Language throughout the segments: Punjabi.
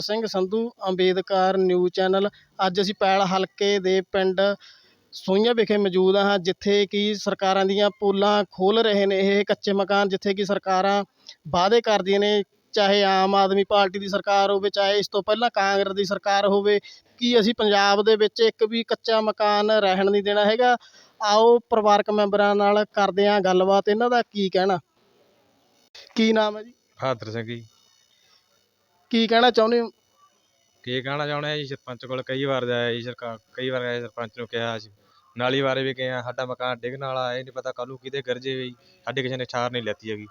Singh Sandhu, Ambedkar news channel. ਅੱਜ ਅਸੀਂ ਪੈਲ ਹਲਕੇ ਦੇ ਪਿੰਡ ਸੋਈਆਂ ਵਿਖੇ ਮੌਜੂਦ ਹਾਂ, ਜਿੱਥੇ ਕਿ ਸਰਕਾਰਾਂ ਦੀਆਂ ਪੋਲਾਂ ਖੋਲ ਰਹੇ ਨੇ। ਇਹ ਕੱਚੇ ਮਕਾਨ ਜਿੱਥੇ ਕਿ ਸਰਕਾਰਾਂ ਵਾਅਦੇ ਕਰਦੀਆਂ ਨੇ, ਚਾਹੇ ਆਮ ਆਦਮੀ ਪਾਰਟੀ ਦੀ ਸਰਕਾਰ ਹੋਵੇ, ਚਾਹੇ ਇਸ ਤੋਂ ਪਹਿਲਾਂ ਕਾਂਗਰਸ ਦੀ ਸਰਕਾਰ ਹੋਵੇ, ਕਿ ਅਸੀਂ ਪੰਜਾਬ ਦੇ ਵਿੱਚ ਇੱਕ ਵੀ ਕੱਚਾ ਮਕਾਨ ਰਹਿਣ ਨਹੀਂ ਦੇਣਾ ਹੈਗਾ। ਆਓ ਪਰਿਵਾਰਕ ਮੈਂਬਰਾਂ ਨਾਲ ਕਰਦੇ ਹਾਂ ਗੱਲਬਾਤ। ਇਹਨਾਂ ਦਾ ਕੀ ਕਹਿਣਾ? ਕੀ ਨਾਮ ਹੈ ਜੀ? ਬਹਾਦਰ ਸਿੰਘ ਜੀ। ਕੀ ਕਹਿਣਾ ਚਾਹੁੰਦੇ ਹੋ? ਕੀ ਕਹਿਣਾ ਚਾਹੁੰਦੇ ਆ ਜੀ? ਸਰਪੰਚ ਕੋਲ ਕਈ ਵਾਰ ਜਾਇਆ ਜੀ ਸਰਕਾਰ ਕਈ ਵਾਰ ਗਏ ਸਰਪੰਚ ਨੂੰ ਕਿਹਾ ਸੀ। ਨਾਲੀ ਬਾਰੇ ਵੀ ਆ ਸਾਡਾ ਮਕਾਨ ਡਿੱਗਣ ਵਾਲਾ ਇਹ ਨਹੀਂ ਪਤਾ ਕੱਲ੍ਹ ਨੂੰ ਕਿਤੇ ਗਿਰ ਜੇ। ਵੀ ਸਾਡੀ ਕਿਸੇ ਨੇ ਛਾਰ ਨਹੀਂ ਲੈਤੀ ਹੈਗੀ।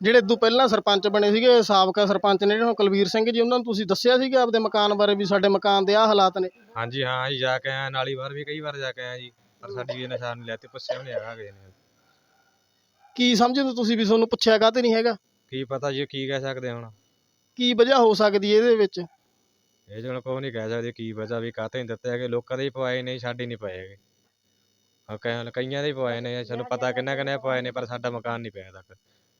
ਜਿਹੜੇ ਇਦੋਂ ਪਹਿਲਾਂ ਸਰਪੰਚ ਬਣੇ ਸੀਗੇ ਸਾਬਕਾ ਸਰਪੰਚ ਨੇ ਜਿਹੜੇ ਹੁਣ ਕੁਲਵੀਰ ਸਿੰਘ ਜੀ ਉਹਨਾਂ ਨੂੰ ਤੁਸੀਂ ਦੱਸਿਆ ਸੀਗਾ ਆਪਦੇ ਮਕਾਨ ਬਾਰੇ ਵੀ ਸਾਡੇ ਮਕਾਨ ਦੇ ਆਹ ਹਾਲਾਤ ਨੇ? ਹਾਂਜੀ ਹਾਂ ਜੀ ਜਾ ਕੇ ਆਇਆ ਨਾਲੀ ਬਾਰ ਵੀ ਕਈ ਵਾਰ ਜਾ ਕੇ ਆਇਆ ਜੀ ਪਰ ਸਾਡੀ ਕਿਸੇ ਨੇ ਛਾਰ ਨਹੀਂ ਲੈਤੀ ਪੁੱਛਿਆ ਵੀ ਨਹੀਂ ਹੈਗਾ ਕਿਸੇ ਨੇ। ਕੀ ਸਮਝਦੇ ਹੋ ਤੁਸੀਂ ਵੀ ਤੁਹਾਨੂੰ ਪੁੱਛਿਆ ਕਾਹਤੇ ਨਹੀਂ ਹੈਗਾ? ਕੀ ਪਤਾ ਜੀ ਕੀ ਕਹਿ ਸਕਦੇ ਹੁਣ? ਕੀ ਵਜ੍ਹਾ ਹੋ ਸਕਦੀ ਹੈ ਇਹਦੇ ਵਿੱਚ? ਇਹ ਜਣ ਕੋਈ ਨਹੀਂ ਕਹਿ ਸਕਦੇ ਕੀ ਵਜ੍ਹਾ ਵੀ ਕਾਹਤੇ ਨਹੀਂ ਦਿੱਤੇ ਹੈਗੇ ਲੋਕਾਂ ਦੇ ਹੀ ਪਵਾਏ ਨੇ ਸਾਡੇ ਨਹੀਂ ਪਏ ਹੈਗੇ। ਹਾਂ ਕਈ ਕਈਆਂ ਦੇ ਹੀ ਪਵਾਏ ਨੇ ਸਾਨੂੰ ਪਤਾ ਕਿੰਨਾ ਕਿੰਨੇ ਪਵਾਏ ਨੇ ਪਰ ਸਾਡਾ ਮਕਾਨ ਨਹੀਂ ਪਿਆ ਤੱਕ।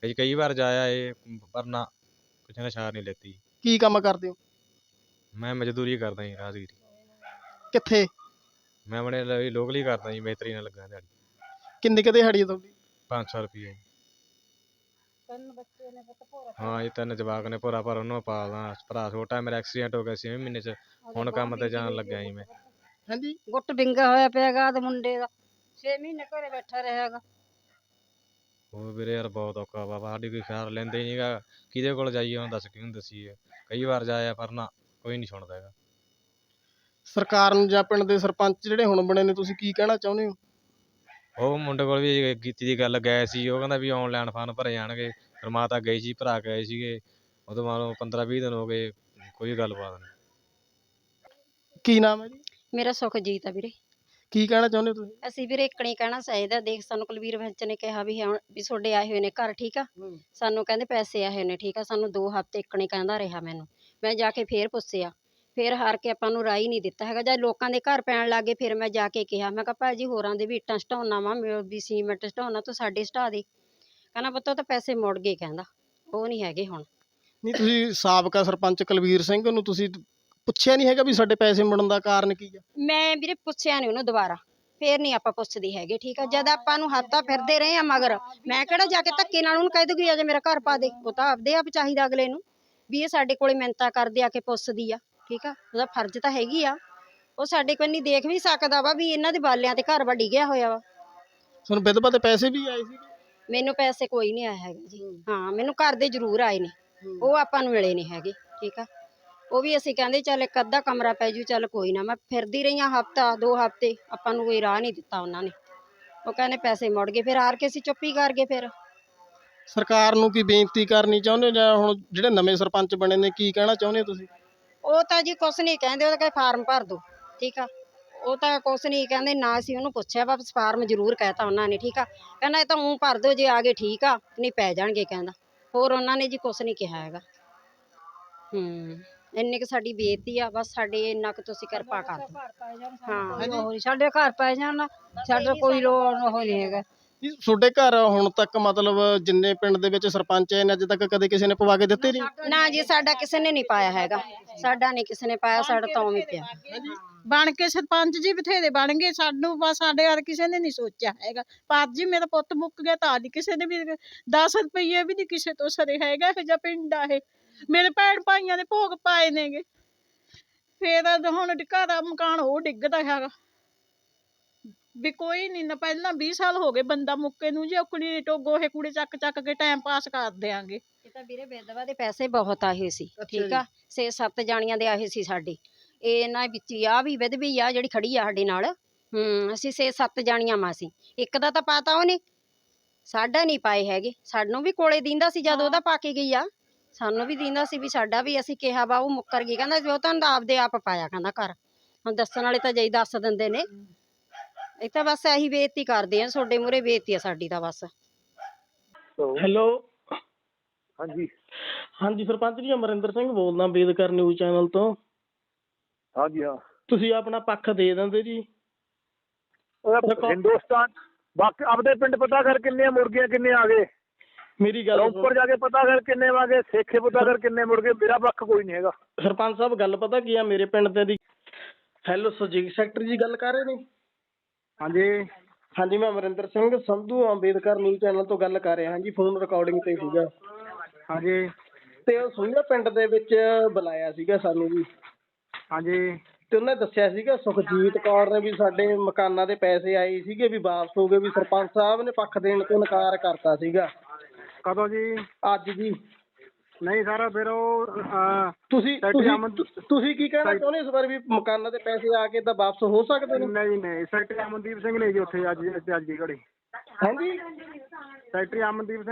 ਅਸੀਂ ਕਈ ਵਾਰ ਜਾਇਆ ਇਹ ਪਰ ਨਾ ਕਿਸੇ ਨੇ ਛਾਰ ਨਹੀਂ ਲੈਤੀ। ਕੀ ਕੰਮ ਕਰਦੇ ਹੋ? ਮੈਂ ਮਜ਼ਦੂਰੀ ਕਰਦਾ ਜੀ ਰਾਜਗੀਰੀ। ਕਿੱਥੇ? ਮੈਂ ਆਪਣੇ ਲੋਕਲੀ ਕਰਦਾ ਜੀ ਮਿਸਤਰੀ ਨਾਲ ਲੱਗਾ ਦਿਹਾੜੀ। ਕਿੰਨੀ ਕਦੇ ਹੜੀ ਤੁਹਾਡੀ? 500 ਰੁਪਏ ਹਾਂ ਇਹ ਤਿੰਨ ਜਵਾਕ ਨੇ ਭੋਰਾ ਪਰ ਉਹਨੂੰ ਪਾਲਦਾ ਭਰਾ ਛੋਟਾ ਮੇਰਾ ਐਕਸੀਡੈਂਟ ਹੋ ਗਿਆ ਛੇਵੇਂ ਮਹੀਨੇ ਚ। ਹੁਣ ਕੰਮ ਤੇ ਜਾਣ ਲੱਗਿਆ ਜੀ ਮੈਂ। ਹਾਂਜੀ? ਗੁੱਟ ਡਿੰਗਾ ਹੋਇਆ ਪਿਆਗਾ ਤੇ ਮੁੰਡੇ ਦਾ। 6 ਮਹੀਨੇ ਘਰੇ ਬੈਠਾ ਰਹੇਗਾ ਉਹ ਵੀਰੇ ਯਾਰ ਬਹੁਤ ਔਖਾ ਵਾ। ਸਾਡੀ ਕੋਈ ਖਿਆਲ ਲੈਂਦੇ ਨਹੀਂਗਾ ਕਿਹਦੇ ਕੋਲ ਜਾਈਏ ਹੁਣ ਦੱਸ ਕਿਹਨੂੰ ਦਸੀਏ? ਕਈ ਵਾਰ ਜਾਇਆ ਪਰ ਨਾ ਕੋਈ ਨਹੀਂ ਸੁਣਦਾ ਹੈਗਾ। ਸਰਕਾਰ ਨੂੰ ਜਾਂ ਪਿੰਡ ਦੇ ਸਰਪੰਚ ਜਿਹੜੇ ਹੁਣ ਬਣੇ ਨੇ ਤੁਸੀਂ ਕੀ ਕਹਿਣਾ ਚਾਹੁੰਦੇ ਹੋ? ਉਹ ਮੁੰਡੇ ਕੋਲ ਵੀ ਕੀਤੀ ਦੀ ਗੱਲ ਗਏ ਸੀ ਉਹ ਕਹਿੰਦਾ ਵੀ ਆਨਲਾਈਨ ਫਾਰਮ ਭਰੇ ਜਾਣਗੇ। ਫਿਰ ਮਾਤਾ ਗਈ ਸੀ ਭਰਾ ਗਏ ਸੀਗੇ। ਉਦੋਂ ਮੰਨ ਲਓ 15 20 ਦਿਨ ਹੋ ਗਏ ਕੋਈ ਗੱਲਬਾਤ ਨਹੀਂ। ਕੀ ਨਾਮ ਹੈ ਜੀ? ਮੇਰਾ ਸੁਖਜੀਤ ਆ ਵੀਰੇ। ਕੀ ਕਹਿਣਾ ਚਾਹੁੰਦੇ ਹੋ ਤੁਸੀਂ? ਅਸੀਂ ਵੀਰੇ ਇਕਣੀ ਕਹਿਣਾ ਚਾਹੀਦਾ। ਦੇਖ ਸਾਨੂੰ ਕੁਲਵੀਰ ਵਿੱਚ ਨੇ ਕਿਹਾ ਵੀ ਹੁਣ ਵੀ ਤੁਹਾਡੇ ਆਏ ਹੋਏ ਨੇ ਘਰ ਠੀਕ ਆ? ਸਾਨੂੰ ਕਹਿੰਦੇ ਪੈਸੇ ਆਏ ਹੋਏ ਨੇ ਠੀਕ ਆ? ਸਾਨੂੰ ਦੋ ਹਫ਼ਤੇ ਇਕਣੀ ਕਹਿੰਦਾ ਰਿਹਾ ਮੈਨੂੰ। ਮੈਂ ਜਾ ਕੇ ਫੇਰ ਪੁੱਛਿਆ। ਫੇਰ ਹਾਰ ਕੇ ਆਪਾਂ ਨੂੰ ਰਾਈ ਨਹੀਂ ਦਿੱਤਾ ਹੈਗਾ। ਜਦ ਲੋਕਾਂ ਦੇ ਘਰ ਪੈਣ ਲੱਗੇ ਫਿਰ ਮੈਂ ਜਾ ਕੇ ਕਿਹਾ ਮੈਂ ਕਿਹਾ ਭਾਜੀ ਹੋਰਾਂ ਦੇ ਵੀ ਇੱਟਾਂ ਸਟਾਉਣਾ ਵਾ ਮੇਰੇ ਵੀ ਸੀਮੈਂਟ ਸਟਾਉਣਾ ਤੂੰ ਸਾਡੇ ਸਟਾ ਦੇ। ਕਹਿੰਦਾ ਪੁੱਤ ਉਹ ਤਾਂ ਪੈਸੇ ਮੁੜ ਗਏ ਕਹਿੰਦਾ। ਉਹ ਨਹੀਂ ਹੈਗੇ ਹੁਣ। ਨਹੀਂ ਤੁਸੀਂ ਸਾਬਕਾ ਸਰਪੰਚ ਕੁਲਵੀਰ ਸਿੰਘ ਨੂੰ ਤੁਸੀਂ ਪੁੱਛਿਆ ਨਹੀਂ ਹੈਗਾ ਵੀ ਸਾਡੇ ਪੈਸੇ ਮੁੜਨ ਦਾ ਕਾਰਨ ਕੀ ਆ? ਮੈਂ ਵੀਰੇ ਪੁੱਛਿਆ ਨਹੀਂ ਉਹਨੂੰ ਦੁਬਾਰਾ। ਫੇਰ ਨਹੀਂ ਆਪਾਂ ਪੁੱਛਦੇ ਹੈਗੇ ਠੀਕ ਆ? ਜਦ ਆਪਾਂ ਨੂੰ ਹੱਥਾਂ ਫਿਰਦੇ ਰਹੇ ਆ ਮਗਰ ਮੈਂ ਕਿਹੜਾ ਜਾ ਕੇ ਧੱਕੇ ਨਾਲ ਉਹਨੂੰ ਕਹਿ ਦੂਗੀ ਅਜੇ ਮੇਰਾ ਘਰ ਪਾ ਦੇ। ਉਹ ਤਾਂ ਆਪਦੇ ਆਪ ਚਾਹੀਦਾ ਅਗਲੇ ਨੂੰ ਵੀ ਇਹ ਸਾਡੇ ਕੋਲੇ ਮਿੰਤਾ ਕਰਦੇ ਆ ਕੇ ਪੁੱਛਦੀ ਆ। ਠੀਕ ਆ? ਉਹਦਾ ਫਰਜ਼ ਤਾਂ ਹੈਗੀ ਆ। ਉਹ ਸਾਡੇ ਕੋਲ ਨਹੀਂ ਦੇਖ ਵੀ ਸਕਦਾ ਵਾ ਵੀ ਇਹਨਾਂ ਦੇ ਬਾਲਿਆਂ ਤੇ ਘਰ ਵਾ ਡਿੱਗਿਆ ਹੋਇਆ ਵਾ। ਤੁਹਾਨੂੰ ਵਿਧਵਾ ਦੇ ਪੈਸੇ ਵੀ ਆਏ ਸੀ? ਮੈਨੂੰ ਪੈਸੇ ਕੋਈ ਨਹੀਂ ਆਇਆ ਹੈਗਾ ਜੀ। ਹਾਂ। ਮੈਨੂੰ ਘਰ ਦੇ ਜ਼ਰੂਰ ਆਏ ਨੇ। ਉਹ ਆਪਾਂ ਨੂੰ ਮਿਲੇ ਨਹੀਂ ਹੈਗੇ ਠੀਕ ਆ? ਉਹ ਵੀ ਅਸੀਂ ਕਹਿੰਦੇ ਚੱਲ ਇੱਕ ਅੱਧਾ ਕਮਰਾ ਪੈ ਜੂ ਚੱਲ ਕੋਈ ਨਾ। ਮੈਂ ਫਿਰਦੀ ਰਹੀ ਹਾਂ ਹਫਤਾ ਦੋ ਹਫ਼ਤੇ ਆਪਾਂ ਨੂੰ ਕੋਈ ਰਾਹ ਨਹੀਂ ਦਿੱਤਾ ਉਹਨਾਂ ਨੇ। ਉਹ ਕਹਿੰਦੇ ਪੈਸੇ ਮੁੜ ਗਏ ਫਿਰ ਹਾਰ ਕੇ ਅਸੀਂ ਚੁੱਪੀ ਕਰ ਗਏ ਫਿਰ। ਸਰਕਾਰ ਨੂੰ ਕੀ ਬੇਨਤੀ ਕਰਨੀ ਚਾਹੁੰਦੇ ਹੋ? ਜਾਂ ਹੁਣ ਜਿਹੜੇ ਨਵੇਂ ਸਰਪੰਚ ਬਣੇ ਨੇ ਕੀ ਕਹਿਣਾ ਚਾਹੁੰਦੇ ਹੋ ਤੁਸੀਂ? ਉਹ ਤਾਂ ਜੀ ਕੁਛ ਨਹੀਂ ਕਹਿੰਦੇ ਉਹ ਤਾਂ ਕਹਿੰਦੇ ਫਾਰਮ ਭਰ ਦੋ ਠੀਕ ਆ? ਉਹ ਤਾਂ ਕੁਛ ਨਹੀਂ ਕਹਿੰਦੇ ਨਾ ਅਸੀਂ ਉਹਨੂੰ ਪੁੱਛਿਆ ਵਾਪਸ ਫਾਰਮ ਜ਼ਰੂਰ ਕਹਿਤਾ ਉਹਨਾਂ ਨੇ ਠੀਕ ਆ? ਕਹਿੰਦਾ ਇਹ ਤਾਂ ਉਂ ਭਰ ਦੋ ਜੇ ਆ ਗਏ ਠੀਕ ਆ ਨਹੀਂ ਪੈ ਜਾਣਗੇ ਕਹਿੰਦਾ। ਹੋਰ ਉਹਨਾਂ ਨੇ ਜੀ ਕੁਛ ਨਹੀਂ ਕਿਹਾ ਹੈਗਾ। ਹੂੰ ਇੰਨੀ ਕੁ ਸਾਡੀ ਬੇਇੱਜ਼ਤੀ ਆ ਬਸ ਸਾਡੇ ਇੰਨਾ ਕੁ ਤੁਸੀਂ ਕਿਰਪਾ ਕਰ ਦਿਓ। ਹਾਂ ਹੋਰ ਸਾਡੇ ਘਰ ਪੈ ਜਾਣ ਸਾਡਾ ਕੋਈ ਲੋੜ ਉਹ ਨਹੀਂ ਹੈਗਾ। ਜੀ ਤੁਹਾਡੇ ਘਰ ਹੁਣ ਤੱਕ ਮਤਲਬ ਜਿੰਨੇ ਪਿੰਡ ਦੇ ਵਿੱਚ ਸਰਪੰਚ ਆਏ ਨੇ ਅੱਜ ਤੱਕ ਕਦੇ ਕਿਸੇ ਨੇ ਪਵਾ ਕੇ ਦਿੱਤੇ ਨਹੀਂ? ਨਾ ਜੀ ਸਾਡਾ ਕਿਸੇ ਨੇ ਨਹੀਂ ਪਾਇਆ ਹੈਗਾ। ਸਾਡਾ ਨਹੀਂ ਕਿਸੇ ਨੇ ਪਾਇਆ ਸਾਡਾ ਤਾਂ ਉਵੇਂ ਪਿਆ। ਬਣ ਕੇ ਸਰਪੰਚ ਜੀ ਬਥੇਰੇ ਬਣ ਗਏ ਸਾਨੂੰ ਬਸ ਸਾਡੇ ਯਾਰ ਕਿਸੇ ਨੇ ਨਹੀਂ ਸੋਚਿਆ ਹੈਗਾ। ਪਰ ਜੀ ਮੇਰਾ ਪੁੱਤ ਮੁੱਕ ਗਿਆ ਤਾਂ ਨਹੀਂ ਕਿਸੇ ਨੇ ਵੀ 10 ਰੁਪਏ ਵੀ ਨਹੀਂ ਕਿਸੇ ਤੋਂ ਸਰੇ ਹੈਗਾ ਇਹ ਜਿਹਾ ਪਿੰਡ ਆ ਇਹ। ਮੇਰੇ ਭੈਣ ਭਾਈਆਂ ਦੇ ਭੋਗ ਪਾਏ ਨੇਗੇ। ਫੇਰ ਹੁਣ ਘਰ ਦਾ ਮਕਾਨ ਉਹ ਡਿੱਗਦਾ ਹੈਗਾ। ਵੀ ਕੋਈ ਨਹੀਂ ਨਾ ਪਹਿਲਾਂ 20 ਸਾਲ ਹੋ ਗਏ ਬੰਦਾ ਮੁੱਕੇ ਨੂੰ ਜੀ ਉਹ ਕੁੜੀ ਟੋਗੋ ਇਹ ਕੁੜੀ ਚੱਕ ਚੱਕ ਕੇ ਟਾਈਮ ਪਾਸ ਕਰ ਦਿਆਂਗੇ। ਇਹ ਤਾਂ ਵੀਰੇ ਵਿਧਵਾ ਦੇ ਪੈਸੇ ਬਹੁਤ ਆਏ ਸੀ ਠੀਕ। ਆ? ਛੇ ਸੱਤ ਜਾਣੀਆਂ ਦੇ ਆਏ ਸੀ ਸਾਡੇ। ਇਹ ਇਹਨਾਂ ਵਿੱਚ ਹੀ ਆ ਵੀ ਵਿਧਵੀ ਆ ਜਿਹੜੀ ਖੜੀ ਆ ਸਾਡੇ ਨਾਲ। ਹੂੰ ਅਸੀਂ ਛੇ ਸੱਤ ਜਾਣੀਆਂ ਮਾਂ ਸੀ ਇੱਕ ਦਾ ਤਾਂ ਪਾਤਾ ਉਹਨੇ। ਸਾਡਾ ਨਹੀਂ ਪਾਏ ਹੈਗੇ। ਸਾਨੂੰ ਵੀ ਕੋਲੇ ਦਿੰਦਾ ਸੀ ਜਦ ਉਹਦਾ ਪਾ ਕੇ ਗਈ ਆ। ਸਾਨੂੰ ਵੀ ਦਿੰਦਾ ਸੀ ਵੀ ਸਾਡਾ ਵੀ ਅਸੀਂ ਕਿਹਾ ਵਾ ਉਹ ਮੁੱਕਰ ਗਈ। ਕਹਿੰਦਾ ਜੋ ਤੁਹਾਨੂੰ ਆਪਦੇ ਆਪ ਪਾਇਆ ਕਹਿੰਦਾ ਘਰ। ਹੁਣ ਦੱਸਣ ਵਾਲੇ ਤਾਂ ਜਈ ਦੱਸ ਦਿੰਦੇ ਨੇ। ਇਹ ਤਾਂ ਬਸ ਇਹੀ ਬੇਇੱਜ਼ਤੀ ਕਰਦੇ ਆ ਤੁਹਾਡੇ ਮੂਰੇ ਬੇਇੱਜ਼ਤੀ ਆ ਸਾਡੀ ਤਾਂ ਬਸ। ਹੈਲੋ ਹਾਂਜੀ। ਹਾਂਜੀ ਸਰਪੰਚ ਜੀ ਅਮਰਿੰਦਰ ਸਿੰਘ ਬੋਲਦਾ ਬੇਦਕਰ ਨਿਊਜ਼ ਚੈਨਲ ਤੋਂ। ਹਾਂਜੀ ਹਾਂ। ਤੁਸੀਂ ਆਪਣਾ ਪੱਖ ਦੇ ਦਿੰਦੇ ਜੀ। ਹਿੰਦੁਸਤਾਨ ਬਾਕੀ ਆਪਦੇ ਪਿੰਡ ਪਤਾ ਕਰ ਕਿੰਨੀਆਂ ਮੁਰਗੀਆਂ ਕਿੰਨੇ ਆ ਗਏ। ਮੇਰੀ ਗੱਲ। ਉੱਪਰ ਜਾ ਕੇ ਪਤਾ ਕਰ ਕਿੰਨੇ ਵਾਗੇ ਸੇਖੇ ਪਤਾ ਕਰ ਕਿੰਨੇ ਮੁੜ ਮੇਰਾ ਪੱਖ ਕੋਈ ਨਹੀਂ ਹੈਗਾ। ਸਰਪੰਚ ਸਾਹਿਬ ਗੱਲ ਪਤਾ ਕੀ ਆ ਮੇਰੇ ਪਿੰਡ ਦੇ ਦੀ ਹੈਲੋ ਸੁਜੀਤ ਸੈਕਟਰੀ ਜੀ ਗੱਲ ਕਰ ਰਹੇ ਨੇ? ਹਾਂਜੀ। ਹਾਂਜੀ ਮੈਂ ਅਮਰਿੰਦਰ ਸਿੰਘ ਸੰਧੂ ਅੰਬੇਦਕਰ ਨਿਊਜ਼ ਚੈਨਲ ਤੋਂ ਗੱਲ ਕਰ ਰਿਹਾ। ਹਾਂ ਜੀ ਫੋਨ ਰਿਕਾਰਡਿੰਗ ਤੇ ਸੀਗਾ। ਹਾਂਜੀ। ਤੇ ਉਹ ਸੁਈਆ ਪਿੰਡ ਦੇ ਵਿੱਚ ਬੁਲਾਇਆ ਸੀਗਾ ਸਾਨੂੰ ਜੀ ਹਾਂਜੀ। ਤੇ ਉਹਨੇ ਦੱਸਿਆ ਸੀਗਾ ਸੁਖਜੀਤ ਕੌਰ ਨੇ ਵੀ ਸਾਡੇ ਮਕਾਨਾਂ ਦੇ ਪੈਸੇ ਆਏ ਸੀਗੇ ਵੀ ਵਾਪਸ ਹੋ ਗਏ ਵੀ ਸਰਪੰਚ ਸਾਹਿਬ ਨੇ ਪੱਖ ਦੇਣ ਤੋਂ ਇਨਕਾਰ ਕਰਤਾ ਸੀਗਾ। ਕਦੋਂ ਜੀ? ਅੱਜ ਜੀ। ਨਹੀਂ ਸਰ ਫਿਰ ਉਹ ਅਹ, ਤੁਸੀਂ ਸੈਕਟਰੀ ਤੁਸੀਂ ਕੀ ਕਹਿਣਾ ਚਾਹੁੰਦੇ ਇਸ ਵਾਰ ਵੀ ਮਕਾਨਾਂ ਦੇ ਪੈਸੇ ਆ ਕੇ ਤਾਂ ਵਾਪਸ ਹੋ ਸਕਦੇ ਨੇ? ਨਹੀਂ ਨਹੀਂ ਸੈਕਟਰੀ ਅਮਨਦੀਪ ਸਿੰਘ ਨੇ ਜੀ ਉੱਥੇ ਅੱਜ ਅੱਜ ਦੀ ਘੜੀ। ਹਾਂਜੀ। ਸੈਕਟਰੀ ਅਮਨਦੀਪ ਸਿੰਘ